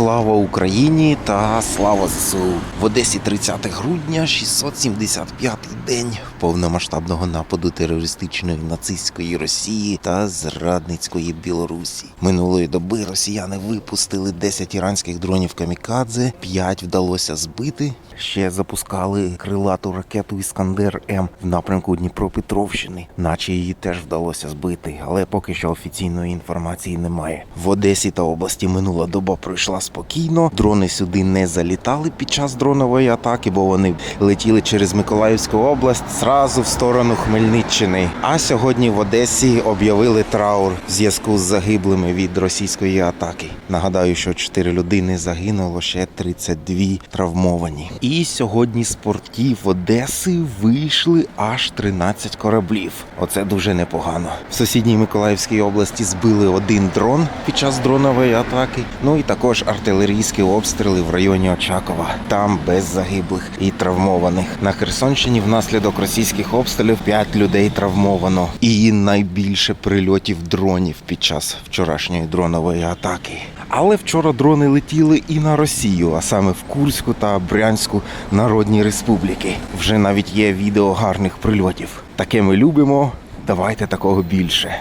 Слава Україні та слава ЗСУ! В Одесі 30 грудня, 675-й день повномасштабного нападу терористичної нацистської Росії та зрадницької Білорусі. Минулої доби росіяни випустили 10 іранських дронів камікадзе, 5 вдалося збити. Ще запускали крилату ракету Іскандер М в напрямку Дніпропетровщини, наче її теж вдалося збити, але поки що офіційної інформації немає. В Одесі та області минула доба пройшла спокійно. Дрони сюди не залітали під час дронової атаки, бо вони летіли через Миколаївську область зразу в сторону Хмельниччини. А сьогодні в Одесі об'явили траур в зв'язку з загиблими від російської атаки. Нагадаю, що 4 людини загинуло, ще 32 травмовані. І сьогодні з портів Одеси вийшли аж 13 кораблів. Оце дуже непогано. В сусідній Миколаївській області збили один дрон під час дронової атаки. Ну і також артилерійські обстріли в районі Очакова. Там без загиблих і травмованих. На Херсонщині внаслідок російських обстрілів 5 людей травмовано. І найбільше прильотів дронів під час вчорашньої дронової атаки. Але вчора дрони летіли і на Росію, а саме в Курську та Брянську Народні Республіки. Вже навіть є відео гарних прильотів. Таке ми любимо. Давайте такого більше.